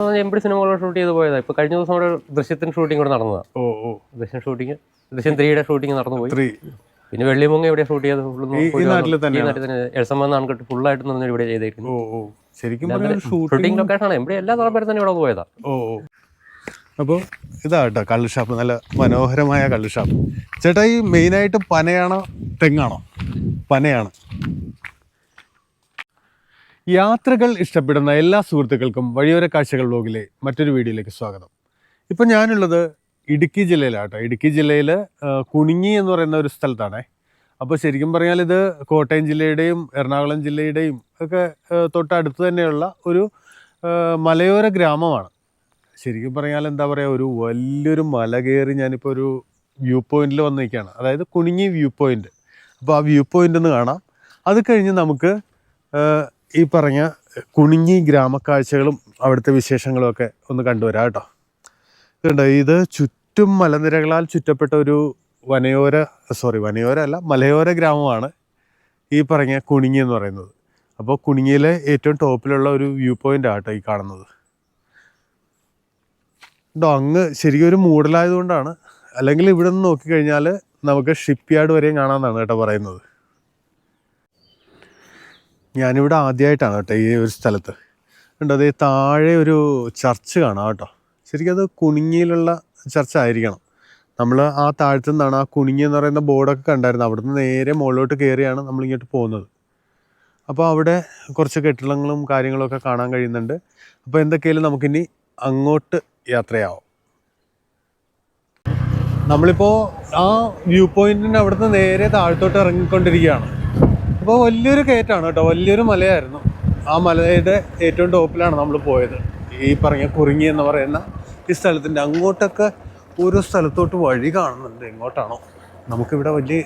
എൺപത് സിനിമകൾ ഷൂട്ട് ചെയ്ത് പോയതാണ് ഇപ്പൊ കഴിഞ്ഞ ദിവസം അവിടെ ദൃശ്യത്തിന് ഷൂട്ടിംഗ് കൂടെ നടന്നതാ. ഓ ഓ. ദൃശ്യം ഷൂട്ടിങ് ദൃശ്യം ത്രീയുടെ ഷൂട്ടിംഗ് നടന്നു പോയി. പിന്നെ വെള്ളിമുങ്ങ എവിടെ ഷൂട്ട് ചെയ്ത് എഴുസമ്മ നാൺകെട്ട് ഫുള്ളായിട്ട് നിന്ന് ഇവിടെ ചെയ്തേക്കുന്നു. ശരിക്കും ഷൂട്ടിംഗ് ലൊക്കേഷൻ ലൊക്കേഷൻ എവിടെ എല്ലാ തലപ്പേരും തന്നെ ഇവിടെ പോയതാ. ഓ ഓ. അപ്പോൾ ഇതാ കേട്ടോ കള്ള് ഷാപ്പ്. നല്ല മനോഹരമായ കള്ള് ഷാപ്പ്. ചേട്ടാ ഈ മെയിനായിട്ട് പനയാണോ തെങ്ങാണോ? പനയാണ്. യാത്രകൾ ഇഷ്ടപ്പെടുന്ന എല്ലാ സുഹൃത്തുക്കൾക്കും വഴിയോര കാഴ്ചകൾ വ്ലോഗിലെ മറ്റൊരു വീഡിയോയിലേക്ക് സ്വാഗതം. ഇപ്പം ഞാനുള്ളത് ഇടുക്കി ജില്ലയിലാണ് കേട്ടോ ഇടുക്കി ജില്ലയിൽ കുണിങ്ങി എന്ന് പറയുന്ന ഒരു സ്ഥലത്താണേ. അപ്പോൾ ശരിക്കും പറഞ്ഞാൽ ഇത് കോട്ടയം ജില്ലയുടെയും എറണാകുളം ജില്ലയുടെയും ഒക്കെ തൊട്ടടുത്ത് തന്നെയുള്ള ഒരു മലയോര ഗ്രാമമാണ്. ശരിക്കും പറഞ്ഞാൽ എന്താ പറയുക ഒരു വലിയൊരു മല കയറി ഞാനിപ്പോൾ ഒരു വ്യൂ പോയിന്റിൽ വന്നിരിക്കുകയാണ്. അതായത് കുണിങ്ങി വ്യൂ പോയിന്റ്. അപ്പോൾ ആ വ്യൂ പോയിന്റ് ഒന്ന് കാണാം. അത് കഴിഞ്ഞ് നമുക്ക് ഈ പറഞ്ഞ കുണിങ്ങി ഗ്രാമക്കാഴ്ചകളും അവിടുത്തെ വിശേഷങ്ങളും ഒക്കെ ഒന്ന് കണ്ടുവരാം കേട്ടോ. ഇതുണ്ട്? ഇത് ചുറ്റും മലനിരകളാൽ ചുറ്റപ്പെട്ട ഒരു വനയോര സോറി വനയോര അല്ല മലയോര ഗ്രാമമാണ് ഈ പറഞ്ഞ കുണിങ്ങി എന്ന് പറയുന്നത്. അപ്പോൾ കുണിങ്ങിയിലെ ഏറ്റവും ടോപ്പിലുള്ള ഒരു വ്യൂ പോയിന്റ് ആട്ടോ ഈ കാണുന്നത്. കേട്ടോ അങ്ങ് ശരിക്കും ഒരു മൂടലായതുകൊണ്ടാണ്. അല്ലെങ്കിൽ ഇവിടെ നിന്ന് നോക്കിക്കഴിഞ്ഞാൽ നമുക്ക് ഷിപ്പ് യാർഡ് വരെയും കാണാമെന്നാണ് കേട്ടോ പറയുന്നത്. ഞാനിവിടെ ആദ്യമായിട്ടാണ് കേട്ടോ ഈ ഒരു സ്ഥലത്ത്. ഉണ്ട് അതേ താഴെ ഒരു ചർച്ച് കാണാം കേട്ടോ. ശരിക്കും അത് കുണിങ്ങിയിലുള്ള ചർച്ച ആയിരിക്കണം നമ്മൾ ആ താഴത്തു നിന്നാണ് ആ കുണിങ്ങി എന്ന് പറയുന്ന ബോർഡൊക്കെ കണ്ടായിരുന്നു അവിടുന്ന് നേരെ മുകളിലോട്ട് കയറിയാണ് നമ്മളിങ്ങോട്ട് പോകുന്നത്. അപ്പോൾ അവിടെ കുറച്ച് കെട്ടിടങ്ങളും കാര്യങ്ങളൊക്കെ കാണാൻ കഴിയുന്നുണ്ട്. അപ്പോൾ എന്തൊക്കെയാലും നമുക്കിനി അങ്ങോട്ട് യാത്രയാവും. നമ്മളിപ്പോൾ ആ വ്യൂ പോയിന്റിന് അവിടുന്ന് നേരെ താഴത്തോട്ട് ഇറങ്ങിക്കൊണ്ടിരിക്കുകയാണ്. അപ്പോൾ വലിയൊരു കയറ്റാണ് കേട്ടോ. വലിയൊരു മലയായിരുന്നു. ആ മലയുടെ ഏറ്റവും ടോപ്പിലാണ് നമ്മൾ പോയത്. ഈ പറഞ്ഞ കുറുങ്ങി എന്ന് പറയുന്ന ഈ സ്ഥലത്തിന്റെ അങ്ങോട്ടൊക്കെ ഓരോ സ്ഥലത്തോട്ട് വഴി കാണുന്നുണ്ട്. എങ്ങോട്ടാണോ? നമുക്കിവിടെ വലിയ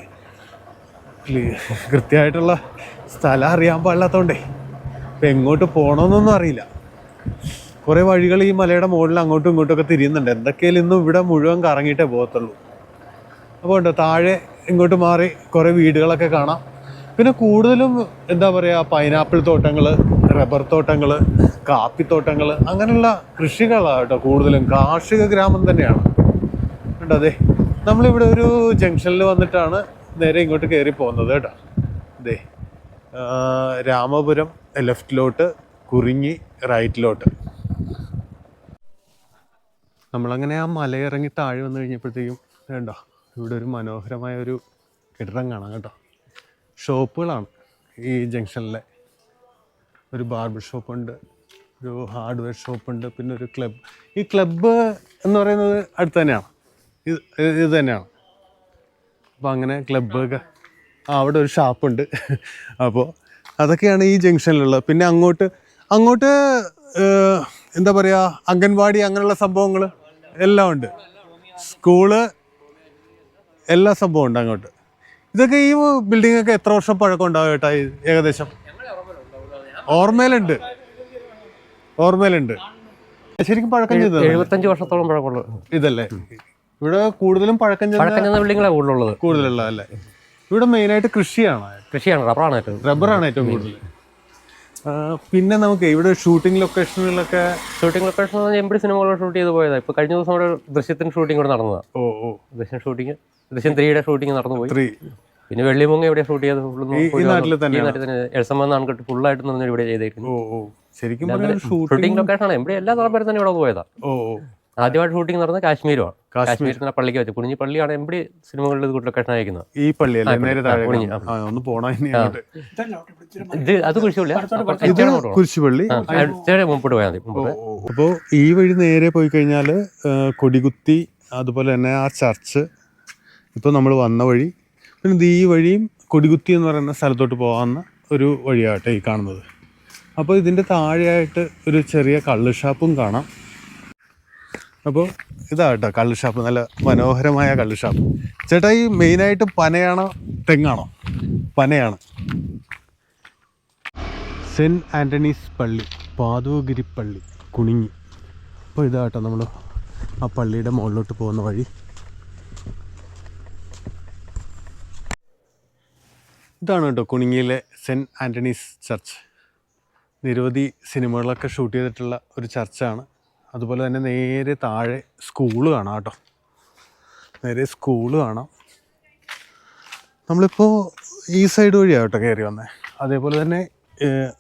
കൃത്യമായിട്ടുള്ള സ്ഥലം അറിയാൻ പാടില്ലാത്തതുകൊണ്ടേ ഇപ്പം എങ്ങോട്ട് പോകണമെന്നൊന്നും അറിയില്ല. കുറേ വഴികൾ ഈ മലയുടെ മുകളിൽ അങ്ങോട്ടും ഇങ്ങോട്ടും ഒക്കെ തിരിയുന്നുണ്ട്. എന്തൊക്കെയാലും ഇന്നും ഇവിടെ മുഴുവൻ കറങ്ങിയിട്ടേ പോകത്തുള്ളൂ. അപ്പോൾ ഉണ്ട് താഴെ ഇങ്ങോട്ട് മാറി കുറേ വീടുകളൊക്കെ കാണാം. പിന്നെ കൂടുതലും എന്താ പറയുക പൈനാപ്പിൾ തോട്ടങ്ങൾ റബ്ബർ തോട്ടങ്ങൾ കാപ്പിത്തോട്ടങ്ങൾ അങ്ങനെയുള്ള കൃഷികളാണ് കേട്ടോ കൂടുതലും. കാർഷിക ഗ്രാമം തന്നെയാണ്. ഉണ്ട് അതെ നമ്മളിവിടെ ഒരു ജംഗ്ഷനിൽ വന്നിട്ടാണ് നേരെ ഇങ്ങോട്ട് കയറി പോകുന്നത് കേട്ടോ. അതെ രാമപുരം ലെഫ്റ്റിലോട്ട് കുറിഞ്ഞി റൈറ്റിലോട്ട് നമ്മളങ്ങനെ ആ മലയിറങ്ങി താഴെ വന്നു കഴിഞ്ഞപ്പോഴത്തേക്കും വേണ്ട ഇവിടെ ഒരു മനോഹരമായ ഒരു കെട്ടിടം കാണാം കേട്ടോ. ഷോപ്പുകളാണ് ഈ ജംഗ്ഷനിലെ. ഒരു ബാർബർ ഷോപ്പുണ്ട് ഒരു ഹാർഡ്വെയർ ഷോപ്പുണ്ട് പിന്നെ ഒരു ക്ലബ്ബ് ഈ ക്ലബ്ബ് എന്ന് പറയുന്നത് അടുത്ത് തന്നെയാണ്. ഇത് ഇത് തന്നെയാണ്. അപ്പോൾ അങ്ങനെ ക്ലബ്ബൊക്കെ ആ അവിടെ ഒരു ഷാപ്പുണ്ട്. അപ്പോൾ അതൊക്കെയാണ് ഈ ജംഗ്ഷനിലുള്ളത്. പിന്നെ അങ്ങോട്ട് അങ്ങോട്ട് എന്താ പറയുക അംഗൻവാടി അങ്ങനെയുള്ള സംഭവങ്ങൾ എല്ലാം ഉണ്ട്. സ്കൂൾ എല്ലാ സംഭവം ഉണ്ട് അങ്ങോട്ട്. ഇതൊക്കെ ഈ ബിൽഡിംഗ് ഒക്കെ എത്ര വർഷം പഴക്കം ഉണ്ടാവും ഏട്ടാ ഏകദേശം? ഓർമ്മയിലുണ്ട്. ഓർമ്മയിലുണ്ട്. ശരിക്കും പഴക്കം ചെയ്തത് എഴുപത്തഞ്ച് വർഷത്തോളം പഴക്കമുള്ളത് ഇതല്ലേ? ഇവിടെ കൂടുതലും പഴക്കം ചെന്ന ബിൽഡിംഗാണ് കൂടുതലുള്ളത് കൂടുതലുള്ളത്. കൂടുതലുള്ള അല്ലേ? ഇവിടെ മെയിനായിട്ട് കൃഷിയാണ്. കൃഷിയാണ് റബ്ബറാണ് ഏറ്റവും റബ്ബറാണ് ഏറ്റവും കൂടുതൽ. പിന്നെ നമുക്ക് ഇവിടെ ഷൂട്ടിംഗ് ലൊക്കേഷനുകളിലൊക്കെ ഷൂട്ടിംഗ് ലൊക്കേഷൻ എംപി സിനിമകളൊക്കെ ഷൂട്ട് ചെയ്ത് പോയതാണ് ഇപ്പൊ കഴിഞ്ഞ ദിവസം അവിടെ ദൃശ്യത്തിന് ഷൂട്ടിംഗ് ഇവിടെ നടന്നതാണ് ഓ ഓ. ദൃശ്യം ഷൂട്ടിംഗ് ദൃശ്യം ത്രീയുടെ ഷൂട്ടിംഗ് നടന്നു പോയി ത്രീ. പിന്നെ വെള്ളിമുങ്ങ എവിടെ ഷൂട്ട് ചെയ്ത് ഫുള്ള് ഒന്ന് ഈ- നാട്ടിൽ തന്നെ എഴുസമ്മ നാൺകെട്ട് ഫുള്ളായിട്ട് നിന്ന് ഇവിടെ ചെയ്തേക്കുന്നു. ശരിക്കും ഷൂട്ടിംഗ് ലൊക്കേഷൻ ആണ്. ഇവിടെ എല്ലാ തലപ്പേരും തന്നെ ഇവിടെ പോയതാ. ആദ്യമായിട്ട് ഷൂട്ടിംഗ് നടന്നത് കാശ്മീരുമാണ് കാശ്മീരത്തിന്റെ പള്ളിക്ക് വെച്ച്. കുഞ്ഞി പള്ളിയാണ് എവിടെ സിനിമകളിൽ ഇത് ലൊക്കേഷൻ അയക്കുന്നത് ഈ പള്ളി. ഇത് അത് കുരിശുപള്ളി. മുമ്പോട്ട് പോയാൽ മതി അപ്പോൾ ഈ വഴി നേരെ പോയി കഴിഞ്ഞാൽ കൊടികുത്തി അതുപോലെ തന്നെ ആ ചർച്ച് ഇപ്പോൾ നമ്മൾ വന്ന വഴി പിന്നെ ഈ വഴിയും കൊടികുത്തി എന്ന് പറയുന്ന സ്ഥലത്തോട്ട് പോകാവുന്ന ഒരു വഴിയാട്ടെ ഈ കാണുന്നത്. അപ്പോൾ ഇതിന്റെ താഴെയായിട്ട് ഒരു ചെറിയ കള്ള് ഷാപ്പും കാണാം. അപ്പോൾ ഇതാട്ടോ കള്ള് ഷാപ്പ് നല്ല മനോഹരമായ കള്ള് ഷാപ്പ്. ചേട്ടാ ഈ മെയിനായിട്ട് പനയാണോ തെങ്ങാണോ? പനയാണ്. സെന്റ് ആന്റണീസ് പള്ളി പാതോഗിരി പള്ളി കുണിങ്ങി അപ്പോൾ ഇതാട്ടോ നമ്മൾ ആ പള്ളിയുടെ മുകളിലോട്ട് പോകുന്ന വഴി. ഇതാണ് കേട്ടോ കുണിങ്ങിയിലെ സെന്റ് ആന്റണീസ് ചർച്ച്. നിരവധി സിനിമകളൊക്കെ ഷൂട്ട് ചെയ്തിട്ടുള്ള ഒരു ചർച്ചാണ്. അതുപോലെ തന്നെ നേരെ താഴെ സ്കൂൾ കാണാം കേട്ടോ. നേരെ സ്കൂൾ കാണാം. നമ്മളിപ്പോൾ ഈ സൈഡ് വഴിയാണ് കേട്ടോ കയറി വന്നത് അതേപോലെ തന്നെ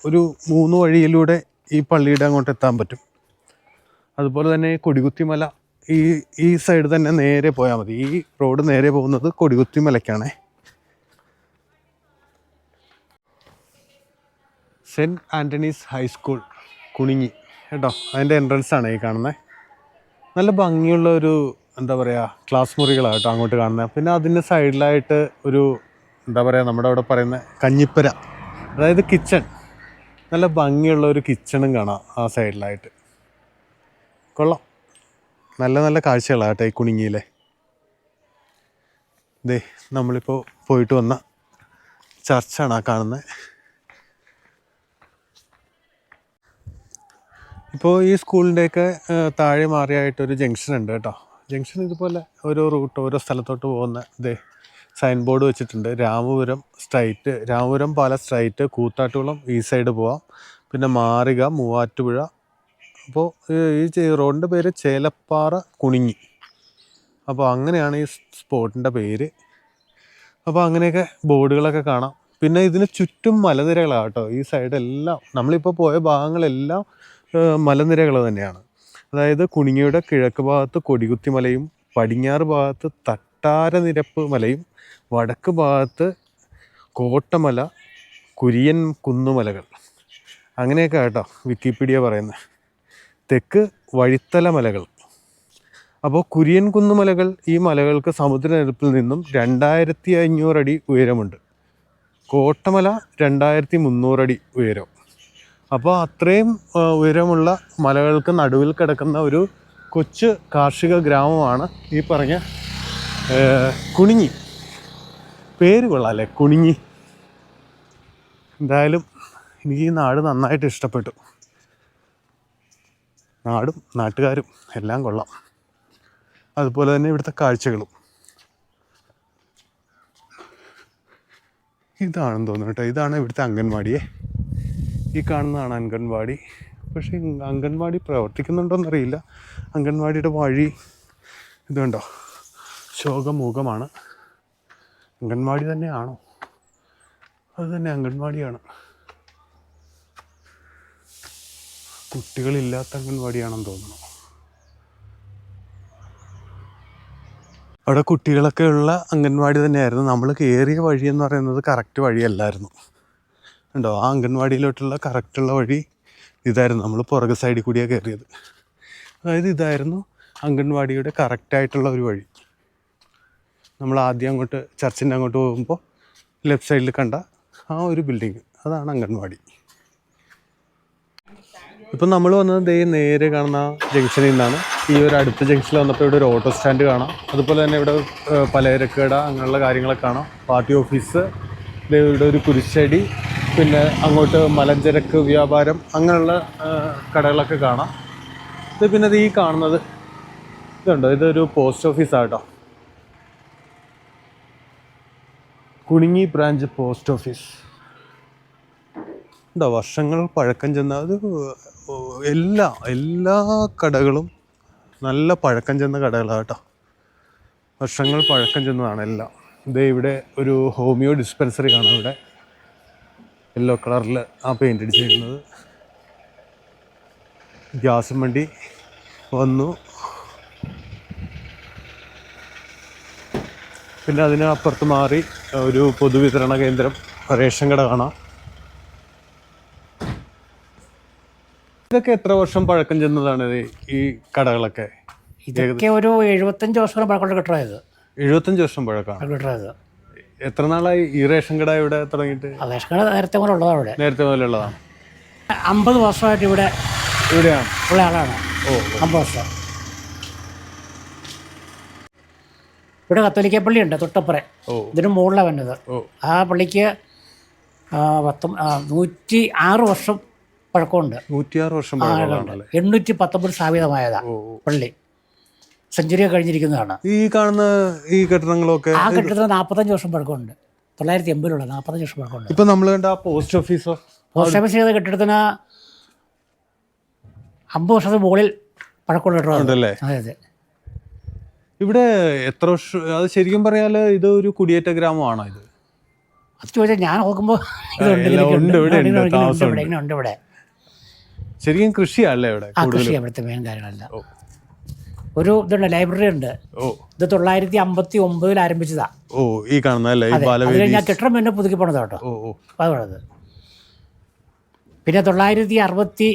ഒരു മൂന്ന് വഴിയിലൂടെ ഈ പള്ളിയുടെ അങ്ങോട്ട് എത്താൻ പറ്റും. അതുപോലെ തന്നെ കൊടികുത്തിമല ഈ ഈ സൈഡ് തന്നെ നേരെ പോയാൽ മതി. ഈ റോഡ് നേരെ പോകുന്നത് കൊടികുത്തിമലയ്ക്കാണേ. Saint Antony's high school Kuningi കേട്ടോ? അതിന്റെ എൻട്രൻസ് ആണ് ഈ കാണുന്നത് നല്ല ഭംഗിയുള്ള ഒരു എന്താ പറയുക ക്ലാസ് മുറികളാണ് കേട്ടോ അങ്ങോട്ട് കാണുന്നത് പിന്നെ അതിന്റെ സൈഡിലായിട്ട് ഒരു എന്താ പറയുക നമ്മുടെ അവിടെ പറയുന്ന കഞ്ഞിപ്പര അതായത് കിച്ചൺ നല്ല ഭംഗിയുള്ള ഒരു കിച്ചണും കാണാം ആ സൈഡിലായിട്ട് കൊള്ളാം. നല്ല നല്ല കാഴ്ചകളാണ് കേട്ടോ ഈ കുണിങ്ങിയിലെ ദേ നമ്മളിപ്പോൾ പോയിട്ട് വന്ന ചർച്ചാണ് ആ കാണുന്നത് ഇപ്പോൾ ഈ സ്കൂളിന്റെയൊക്കെ താഴെ മാറിയായിട്ടൊരു ജംഗ്ഷൻ ഉണ്ട് കേട്ടോ. ജംഗ്ഷൻ ഇതുപോലെ ഓരോ റൂട്ട് ഓരോ സ്ഥലത്തോട്ട് പോകുന്ന ഇതേ സൈൻ ബോർഡ് വെച്ചിട്ടുണ്ട്. രാമപുരം സ്ട്രൈറ്റ് രാമപുരം പാല സ്ട്രൈറ്റ് കൂത്താട്ടുകുളം ഈ സൈഡ് പോവാം. പിന്നെ മാറിക മൂവാറ്റുപുഴ. അപ്പോൾ ഈ റോഡിന്റെ പേര് ചേലപ്പാറ കുണിങ്ങി അപ്പോൾ അങ്ങനെയാണ് ഈ സ്പോട്ടിന്റെ പേര്. അപ്പോൾ അങ്ങനെയൊക്കെ ബോർഡുകളൊക്കെ കാണാം. പിന്നെ ഇതിന് ചുറ്റും മലനിരകളാണ് കേട്ടോ ഈ സൈഡെല്ലാം നമ്മളിപ്പോൾ പോയ ഭാഗങ്ങളെല്ലാം മലനിരകൾ തന്നെയാണ്. അതായത് കുണിങ്ങിയുടെ കിഴക്ക് ഭാഗത്ത് കൊടികുത്തി മലയും പടിഞ്ഞാറ് ഭാഗത്ത് തട്ടാരനിരപ്പ് മലയും വടക്ക് ഭാഗത്ത് കോട്ടമല കുരിയൻ കുന്നുമലകൾ. അങ്ങനെയൊക്കെ കേട്ടോ വിക്കിപീഡിയ പറയുന്നത്. തെക്ക് വഴിത്തല മലകൾ. അപ്പോൾ കുര്യൻ കുന്നുമലകൾ ഈ മലകൾക്ക് സമുദ്രനിരപ്പിൽ നിന്നും രണ്ടായിരത്തി അഞ്ഞൂറടി ഉയരമുണ്ട്. കോട്ടമല രണ്ടായിരത്തി മുന്നൂറടി ഉയരം. അപ്പോൾ അത്രയും ഉയരമുള്ള മലകൾക്ക് നടുവിൽ കിടക്കുന്ന ഒരു കൊച്ചു കാർഷിക ഗ്രാമമാണ് ഈ പറഞ്ഞ കുണിഞ്ഞി. പേര് കൊള്ളാല്ലേ കുണിഞ്ഞി. എന്തായാലും എനിക്ക് ഈ നാട് നന്നായിട്ട് ഇഷ്ടപ്പെട്ടു. നാടും നാട്ടുകാരും എല്ലാം കൊള്ളാം. അതുപോലെ തന്നെ ഇവിടുത്തെ കാഴ്ചകളും. ഇതാണെന്ന് തോന്നുന്നു കേട്ടോ. ഇതാണ് ഇവിടുത്തെ അംഗൻവാടിയെ. ഈ കാണുന്നതാണ് അംഗൻവാടി. പക്ഷേ അംഗൻവാടി പ്രവർത്തിക്കുന്നുണ്ടോയെന്നറിയില്ല അംഗൻവാടിയുടെ വഴി ഇതുണ്ടോ ശോകമുഖമാണ്. അംഗൻവാടി തന്നെയാണോ? അത് തന്നെ അംഗൻവാടിയാണ്. കുട്ടികളില്ലാത്ത അംഗൻവാടിയാണെന്ന് തോന്നുന്നു. അവിടെ കുട്ടികളൊക്കെ ഉള്ള അംഗൻവാടി തന്നെയായിരുന്നു. നമ്മൾ കയറിയ വഴി എന്ന് പറയുന്നത് കറക്റ്റ് വഴിയല്ലായിരുന്നു. ഉണ്ടോ? ആ അംഗൻവാടിയിലോട്ടുള്ള കറക്റ്റുള്ള വഴി ഇതായിരുന്നു. നമ്മൾ പുറകെ സൈഡിൽ കൂടിയാണ് കയറിയത് അതായത് ഇതായിരുന്നു അംഗൻവാടിയുടെ കറക്റ്റായിട്ടുള്ള ഒരു വഴി. നമ്മൾ ആദ്യം അങ്ങോട്ട് ചർച്ചിന്റെ അങ്ങോട്ട് പോകുമ്പോൾ ലെഫ്റ്റ് സൈഡിൽ കണ്ട ആ ഒരു ബിൽഡിങ് അതാണ് അംഗൻവാടി. ഇപ്പം നമ്മൾ വന്നത് ദേ നേരെ കാണുന്ന ജംഗ്ഷനിൽ നിന്നാണ്. ഈ ഒരു അടുത്ത ജംഗ്ഷനിൽ വന്നപ്പോൾ ഇവിടെ ഒരു ഓട്ടോ സ്റ്റാൻഡ് കാണാം. അതുപോലെ തന്നെ ഇവിടെ ഏഹ്, പലചരക്ക് കട അങ്ങനെയുള്ള കാര്യങ്ങളൊക്കെ കാണാം. പാർട്ടി ഓഫീസ് ഇവിടെ ഒരു കുരിശടി പിന്നെ അങ്ങോട്ട് മലഞ്ചരക്ക് വ്യാപാരം അങ്ങനെയുള്ള കടകളൊക്കെ കാണാം. ഇത് പിന്നെ ഈ കാണുന്നത് ഇതുണ്ടോ? ഇതൊരു പോസ്റ്റ് ഓഫീസാട്ടോ കുണിങ്ങി ബ്രാഞ്ച് പോസ്റ്റ് ഓഫീസ്. ഉണ്ടോ വർഷങ്ങൾ പഴക്കം ചെന്ന അത് എല്ലാ എല്ലാ കടകളും നല്ല പഴക്കം ചെന്ന കടകളാട്ടോ വർഷങ്ങൾ പഴക്കം ചെന്നതാണ് എല്ലാം. ഇതേ ഇവിടെ ഒരു ഹോമിയോ ഡിസ്പെൻസറി കാണാം ഇവിടെ. യെല്ലോ കളറിൽ ആ പെയിന്റ് അടിച്ചിരിക്കുന്നത് ഗ്യാസും വണ്ടി വന്നു. പിന്നെ അതിനപ്പുറത്ത് മാറി ഒരു പൊതുവിതരണ കേന്ദ്രം റേഷൻ കട കാണാം. ഇതൊക്കെ എത്ര വർഷം പഴക്കം ചെന്നതാണ് ഈ കടകളൊക്കെ? ഇതൊക്കെ ഒരു എഴുപത്തഞ്ച് വർഷം പഴക്കമുള്ള കെട്ടിടമായത് എഴുപത്തഞ്ച് വർഷം പഴക്കമാണ് കെട്ടിടമായത് എത്ര നാളായി ഈ റേഷൻ കട ഇവിടെ തുടങ്ങിയിട്ട്? റേഷൻ കട നേരത്തെ മുതൽ ഉള്ളതാണ് ഇവിടെ. നേരത്തെ മുതലുള്ളതാണ് അമ്പത് വർഷമായിട്ട് ഇവിടെ ഇവിടെയാണ് ഉള്ള ആളാണ്. ഓ അമ്പത് വർഷം. ഇവിടെ കത്തോലിക്ക പള്ളിയുണ്ട് തൊട്ടപ്പുറേ. തൊട്ടപ്പുറം ഇതിന് മുകളിലാണ് വന്നത്. ആ പള്ളിക്ക് പത്തും നൂറ്റി ആറ് വർഷം പഴക്കമുണ്ട്. നൂറ്റിയാറ് വർഷം എണ്ണൂറ്റി പത്തൊമ്പത് സ്ഥാപിതമായതാ പള്ളി. സെഞ്ചുറി കഴിഞ്ഞിരിക്കുന്നതാണ്. ഈ കാണുന്ന ഈ കെട്ടിടങ്ങളൊക്കെ ആ കെട്ടിടത്തിന് നാൽപ്പത്തഞ്ച് വർഷം പഴക്കമുണ്ട്. തൊള്ളായിരത്തി എൺപതിലുള്ള നാൽപ്പത്തഞ്ച് വർഷം പഴക്കമുണ്ട്. ഇപ്പൊ നമ്മൾ കണ്ട പോസ്റ്റ് ഓഫീസോ? പോസ്റ്റ് ഓഫീസ് ചെയ്ത കെട്ടിടത്തിന് അമ്പത് വർഷത്തിന് മുകളിൽ പഴക്കമുള്ള അതെ അതെ. ഇവിടെ എത്ര വർഷം അത് ശരിക്കും പറയാൽ ഇത് ഒരു കുടിയേറ്റ ഗ്രാമമാണോ ഇത്? അത് ചോദിച്ചാൽ ഞാൻ നോക്കുമ്പോൾ ഇതുണ്ട് ഇവിടെ ശരിക്കും കൃഷിയാണല്ലേ ഇവിടെ കൃഷി അവിടുത്തെ മെയിൻ കാര്യങ്ങളല്ല. ഒരു ഇതുണ്ട് ലൈബ്രറി ഉണ്ട്. ഇത് തൊള്ളായിരത്തി അമ്പത്തി ഒമ്പതിൽ ആരംഭിച്ചതാ. ഓ ഈ കാണുന്ന ഞാൻ കെട്ടിടം എന്നെ പുതുക്കി പോണത് കേട്ടോ. ഓ പിന്നെ തൊള്ളായിരത്തി അറുപത്തി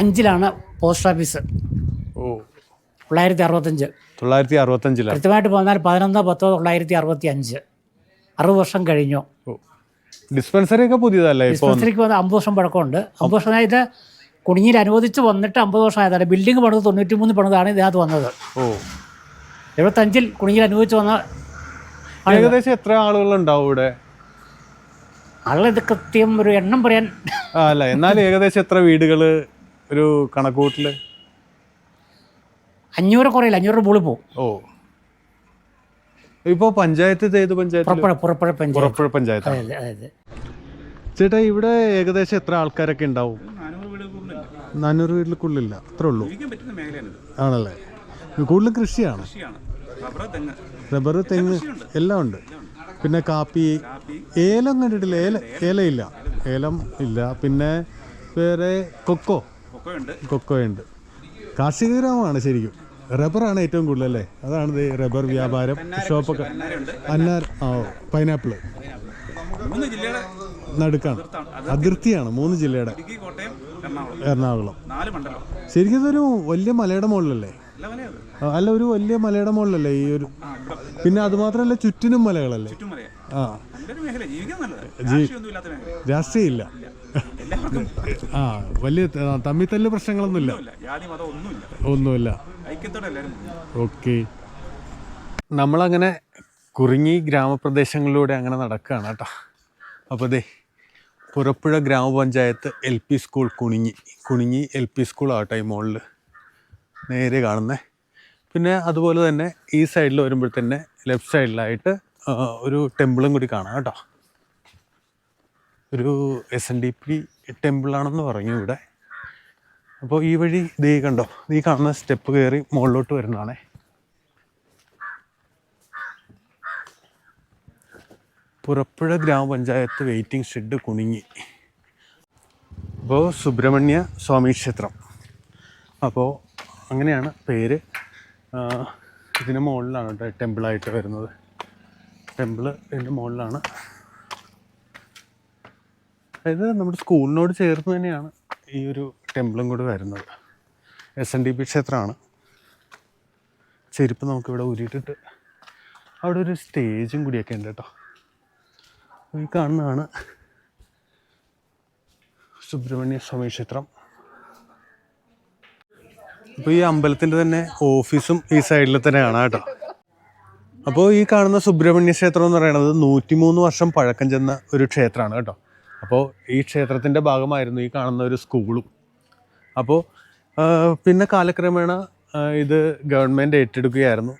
അഞ്ചിലാണ് പോസ്റ്റ് ഓഫീസ്. തൊള്ളായിരത്തി അറുപത്തഞ്ച് തൊള്ളായിരത്തി അറുപത്തഞ്ചിൽ കൃത്യമായിട്ട് പോന്നാൽ പതിനൊന്നോ പത്തോ തൊള്ളായിരത്തി അറുപത്തി അഞ്ച് അറുപത് വർഷം കഴിഞ്ഞു. ഡിസ്പെൻസറി ഒക്കെ പുതിയതല്ലേ ഡിസ്പെൻസറിക്ക് വന്ന് അമ്പത് വർഷം പഴക്കമുണ്ട്. അമ്പത് വർഷം അതായത് കുണിഞ്ഞിൽ അനുവദിച്ച് വന്നിട്ട് അമ്പത് വർഷം ആയതാണ് ബിൽഡിംഗ് പണിത് തൊണ്ണൂറ്റി മൂന്ന് പണിതാണ് ഇതിനകത്ത് വന്നത്. ഓ. എഴുപത്തഞ്ചിൽ കുടുങ്ങിയിൽ അനുവദിച്ച് വന്ന ഏകദേശം എത്ര ആളുകൾ ഉണ്ടാവും ഇവിടെ? ആളുകൾ കൃത്യം ഒരു എണ്ണം പറയാൻ അല്ല എന്നാലും ഏകദേശം എത്ര വീടുകൾ ഒരു കണക്കൂട്ടിൽ? അഞ്ഞൂറ് കുറയില്ല അഞ്ഞൂറ് മുകളിൽ പോകും. ഓ. ഇപ്പോൾ പഞ്ചായത്ത് ഏത് പഞ്ചായത്ത്. പുറപ്പുഴ പഞ്ചായത്ത്. പഞ്ചായത്ത് ചേട്ടാ ഇവിടെ ഏകദേശം എത്ര ആൾക്കാരൊക്കെ ഉണ്ടാവും? നാനൂറ് വീട്ടിലേക്കുള്ളില്ല അത്രേ ഉള്ളൂ. ആണല്ലേ? കൂടുതലും കൃഷിയാണ്. റബ്ബർ തെങ്ങ്. എല്ലാം ഉണ്ട്. പിന്നെ കാപ്പി ഏലം കണ്ടിട്ടില്ല. ഏല ഏലയില്ല. ഏലം ഇല്ല. പിന്നെ വേറെ കൊക്കോ. കൊക്കോ ഉണ്ട്. കാർഷിക ഗ്രാമമാണ് ശരിക്കും. റബ്ബറാണ് ഏറ്റവും കൂടുതൽ അല്ലേ? അതാണ് റബ്ബർ വ്യാപാരം ഷോപ്പൊക്കെ. അന്നാർ ആ ജില്ലയുടെ നടുക്കാണ്. അതിർത്തിയാണ്. മൂന്ന് ജില്ലയുടെ. എറണാകുളം. ശരിക്കും ഇതൊരു വലിയ മലയുടെ മുകളിലല്ലേ? അല്ല ഒരു വലിയ മലയുടെ മുകളിലല്ലേ ഈ ഒരു പിന്നെ അതുമാത്രമല്ല ചുറ്റിനും മലകളല്ലേ? ആ. രാഷ്ട്രീയ ഇല്ല. ആ വലിയ തമ്മിൽ തല്ല് പ്രശ്നങ്ങളൊന്നുമില്ല. ഒന്നുമില്ല. ഓക്കെ. നമ്മളങ്ങനെ കുറുങ്ങി ഗ്രാമപ്രദേശങ്ങളിലൂടെ അങ്ങനെ നടക്കുകയാണ് കേട്ടോ. അപ്പോൾ ദേ പുറപ്പുഴ ഗ്രാമപഞ്ചായത്ത് L P school Kuningi Kuningi L P school ആ ഈ മുകളിൽ നേരെ കാണുന്നത് പിന്നെ അതുപോലെ തന്നെ ഈ സൈഡിൽ വരുമ്പോൾ തന്നെ ലെഫ്റ്റ് സൈഡിലായിട്ട് ഒരു ടെമ്പിളും കൂടി കാണാം കേട്ടോ. ഒരു എസ് എൻ ഡി പി ടെമ്പിളാണെന്ന് പറഞ്ഞു ഇവിടെ. അപ്പോൾ ഈ വഴി ദീ കണ്ടോ? നീ കാണുന്ന സ്റ്റെപ്പ് കയറി മുകളിലോട്ട് വരുന്നതാണേ. പുറപ്പുഴ ഗ്രാമപഞ്ചായത്ത് വെയിറ്റിംഗ് ഷെഡ് കുണിങ്ങി. അപ്പോൾ സുബ്രഹ്മണ്യ സ്വാമി ക്ഷേത്രം. അപ്പോൾ അങ്ങനെയാണ് പേര്. ഇതിന് മുകളിലാണ് കേട്ടോ ടെമ്പിളായിട്ട് വരുന്നത്. ടെമ്പിൾ ഇതിന്റെ മുകളിലാണ്. അതായത് നമ്മുടെ സ്കൂളിനോട് ചേർന്ന് തന്നെയാണ് ഈ ഒരു ടെമ്പിളും കൂടി വരുന്നത്. എസ് എൻ ഡി പി ക്ഷേത്രമാണ്. ചെരുപ്പ് നമുക്കിവിടെ ഊരിയിട്ടിട്ട് അവിടെ ഒരു സ്റ്റേജും കൂടിയൊക്കെ ഉണ്ട് കേട്ടോ. ഈ കാണുന്നതാണ് സുബ്രഹ്മണ്യ സ്വാമി ക്ഷേത്രം. അപ്പോൾ ഈ അമ്പലത്തിന്റെ തന്നെ ഓഫീസും ഈ സൈഡിൽ തന്നെ കാണാം കേട്ടോ. അപ്പോൾ ഈ കാണുന്ന സുബ്രഹ്മണ്യ ക്ഷേത്രം എന്ന് പറയുന്നത് നൂറ്റിമൂന്ന് വർഷം പഴക്കം ചെന്ന ഒരു ക്ഷേത്രമാണ് കേട്ടോ. അപ്പോൾ ഈ ക്ഷേത്രത്തിന്റെ ഭാഗമായിരുന്നു ഈ കാണുന്ന ഒരു സ്കൂളും. അപ്പോൾ പിന്നെ കാലക്രമേണ ഇത് ഗവൺമെന്റ് ഏറ്റെടുക്കുകയായിരുന്നു.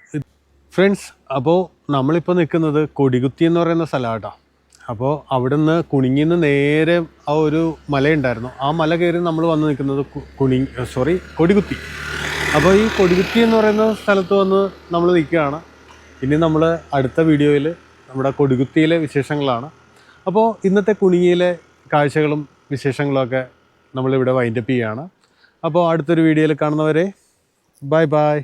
ഫ്രണ്ട്സ് അപ്പോൾ നമ്മളിപ്പോൾ നിൽക്കുന്നത് കൊടികുത്തി എന്ന് പറയുന്ന സ്ഥലമാണ് കേട്ടോ. അപ്പോൾ അവിടുന്ന് കുണിങ്ങിന്ന് നേരെ ആ ഒരു മലയുണ്ടായിരുന്നു. ആ മല കയറി നമ്മൾ വന്ന് നിൽക്കുന്നത് കുണിങ് കുണി സോറി കൊടികുത്തി. അപ്പോൾ ഈ കൊടികുത്തി എന്ന് പറയുന്ന സ്ഥലത്ത് വന്ന് നമ്മൾ നിൽക്കുകയാണ്. ഇനി നമ്മൾ അടുത്ത വീഡിയോയിൽ നമ്മുടെ കൊടികുത്തിയിലെ വിശേഷങ്ങളാണ്. അപ്പോൾ ഇന്നത്തെ കുണിങ്ങിയിലെ കാഴ്ചകളും വിശേഷങ്ങളൊക്കെ നമ്മളിവിടെ വൈൻഡപ്പ് ചെയ്യുകയാണ് അപ്പോൾ അടുത്തൊരു വീഡിയോയിൽ കാണുന്നവരെ ബൈ ബൈ